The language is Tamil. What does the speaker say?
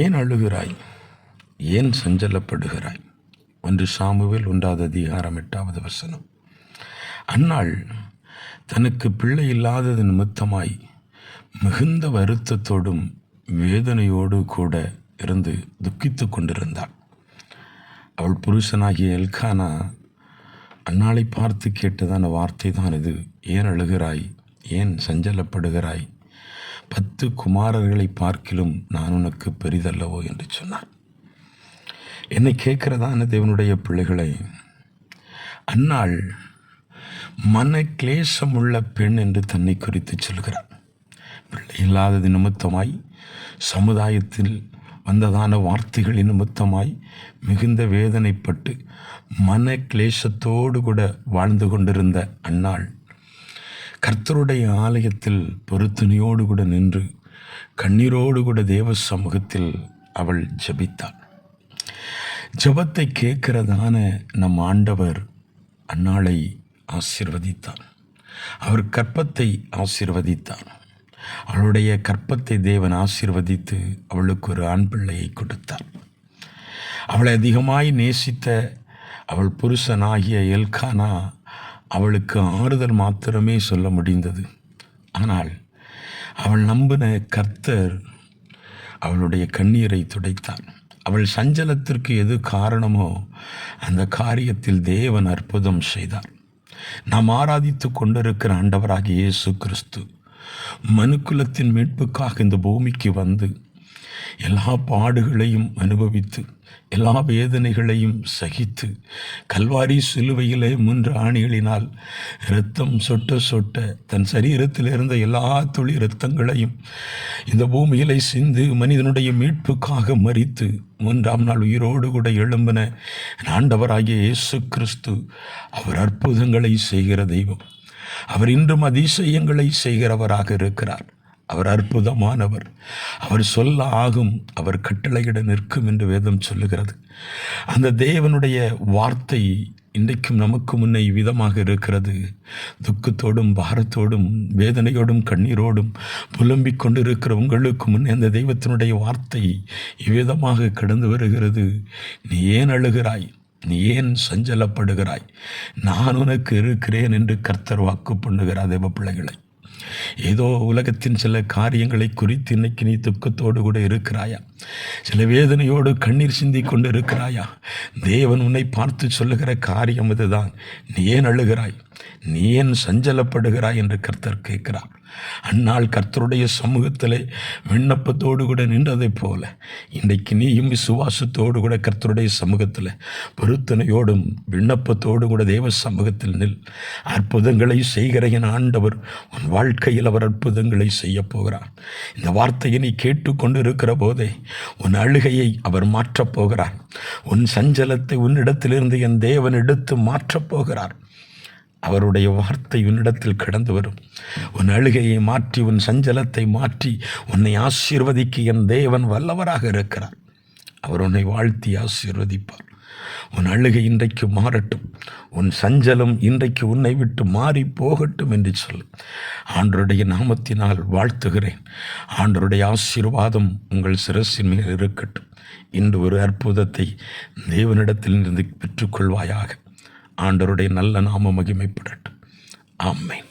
ஏன் அழுகிறாய்? ஏன் சஞ்சலப்படுகிறாய்? ஒன்று சாமுவேல் ஒன்றாவது அதிகாரம் எட்டாவது வசனம். அன்னாள் தனக்கு பிள்ளை இல்லாதது நிமித்தமாய் மிகுந்த வருத்தத்தோடும் வேதனையோடு கூட இருந்து துக்கித்து கொண்டிருந்தாள். அவள் புருஷனாகிய எல்கானா அன்னாளை பார்த்து கேட்டதான வார்த்தை தான் இது. ஏன் அழுகிறாய்? ஏன் சஞ்சலப்படுகிறாய்? பத்து குமாரர்களை பார்க்கிலும் நான் உனக்கு பெரிதல்லவோ என்று சொன்னான் என்னை கேட்கிறதான தேவனுடைய பிள்ளைகளை? அன்னாள் மன கிளேசம் உள்ள பெண் என்று தன்னை குறித்து சொல்கிறார். பிள்ளை இல்லாதது நிமித்தமாய் சமுதாயத்தில் வந்ததான வார்த்தைகளின் நிமித்தமாய் மிகுந்த வேதனைப்பட்டு மன கிளேசத்தோடு கூட வாழ்ந்து கொண்டிருந்த அன்னாள் கர்த்தருடைய ஆலயத்தில் பொருத்தனையோடு கூட நின்று கண்ணீரோடு கூட தேவ சமூகத்தில் அவள் ஜெபித்தாள். ஜபத்தை கேட்கிறதான நம் ஆண்டவர் அன்னாளை ஆசிர்வதித்தார். அவர் கற்பத்தை ஆசிர்வதித்தார். அவளுடைய கற்பத்தை தேவன் ஆசிர்வதித்து அவளுக்கு ஒரு ஆண் பிள்ளையை கொடுத்தார். அவளை அதிகமாய் நேசித்த அவள் புருஷனாகிய எல்கானா அவளுக்கு ஆறுதல் மாத்திரமே சொல்ல முடிந்தது. ஆனால் அவள் நம்பின கர்த்தர் அவளுடைய கண்ணீரை துடைத்தார். அவள் சஞ்சலத்திற்கு எது காரணமோ அந்த காரியத்தில் தேவன் அற்புதம் செய்தார். நாம் ஆராதித்து கொண்டிருக்கிற ஆண்டவராகிய இயேசு கிறிஸ்து மனுக்குலத்தின் மீட்புக்காக இந்த பூமிக்கு வந்து எல்லா பாடுகளையும் அனுபவித்து எல்லா வேதனைகளையும் சகித்து கல்வாரி சிலுவையிலே மூன்று ஆணிகளினால் இரத்தம் சொட்ட சொட்ட தன் சரீரத்தில் இருந்த எல்லா துளி இரத்தங்களையும் இந்த பூமியிலே சிந்து மனிதனுடைய மீட்புக்காக மறித்து மூன்றாம் நாள் உயிரோடு கூட எழும்பின ஆண்டவராகிய இயேசு கிறிஸ்து அவர் அற்புதங்களை செய்கிற தெய்வம். அவர் இன்றும் அதிசயங்களை செய்கிறவராக இருக்கிறார். அவர் அற்புதமானவர். அவர் சொல்ல ஆகும் அவர் கட்டளையிட நிற்கும் என்று வேதம் சொல்லுகிறது. அந்த தேவனுடைய வார்த்தை இன்றைக்கும் நமக்கு முன்னே விதமாக இருக்கிறது. துக்கத்தோடும் பாரத்தோடும் வேதனையோடும் கண்ணீரோடும் புலம்பிக் கொண்டிருக்கிற உங்களுக்கு முன்னே அந்த தெய்வத்தினுடைய வார்த்தை இவ்விதமாக கடந்து வருகிறது. நீ ஏன் அழுகிறாய்? நீ ஏன் சஞ்சலப்படுகிறாய்? நான் உனக்கு இருக்கிறேன் என்று கர்த்தர் வாக்கு பண்ணுகிறார் தேவ பிள்ளைகளை. ஏதோ உலகத்தின் சில காரியங்களை குறித்து இன்னைக்கு நீ துக்கத்தோடு கூட இருக்கிறாயா? சில வேதனையோடு கண்ணீர் சிந்தி கொண்டு இருக்கிறாயா தேவன் உன்னை பார்த்து சொல்லுகிற காரியம் இதுதான். நீ ஏன் அழுகிறாய்? நீ ஏன் சஞ்சலப்படுகிறாய் என்று கர்த்தர் கேட்கிறார். அந்நாள் கர்த்தருடைய சமூகத்திலே விண்ணப்பத்தோடு கூட நின்றதைப் போல இன்றைக்கு நீயும் விசுவாசத்தோடு கூட கர்த்தருடைய சமூகத்தில் பொருத்தனையோடும் விண்ணப்பத்தோடு கூட தேவ சமூகத்தில் நில். அற்புதங்களை செய்கிற என் ஆண்டவர் உன் வாழ்க்கையில் அவர் அற்புதங்களை செய்ய போகிறார். இந்த வார்த்தையை நீ கேட்டுக்கொண்டு இருக்கிற போதே உன் அழுகையை அவர் மாற்றப் போகிறார். உன் சஞ்சலத்தை உன்னிடத்திலிருந்து என் தேவன் எடுத்து மாற்றப் போகிறார். அவருடைய வார்த்தை உன்னிடத்தில் கடந்து வரும். உன் அழுகையை மாற்றி உன் சஞ்சலத்தை மாற்றி உன்னை ஆசீர்வதிக்க என் தேவன் வல்லவராக இருக்கிறார். அவர் உன்னை வாழ்த்தி ஆசீர்வதிப்பார். உன் அழுகை இன்றைக்கு மாறட்டும். உன் சஞ்சலம் இன்றைக்கு உன்னை விட்டு மாறி போகட்டும் என்று சொல்லு ஆண்டருடைய நாமத்தினால் வாழ்த்துகிறேன். ஆண்டருடைய ஆசீர்வாதம் உங்கள் சிரசின் மேல் இருக்கட்டும். இன்று ஒரு அற்புதத்தை தேவனிடத்தில் இருந்து பெற்றுக்கொள்வாயாக. ஆண்டருடைய நல்ல நாம மகிமைப்படட்டும். ஆமென்.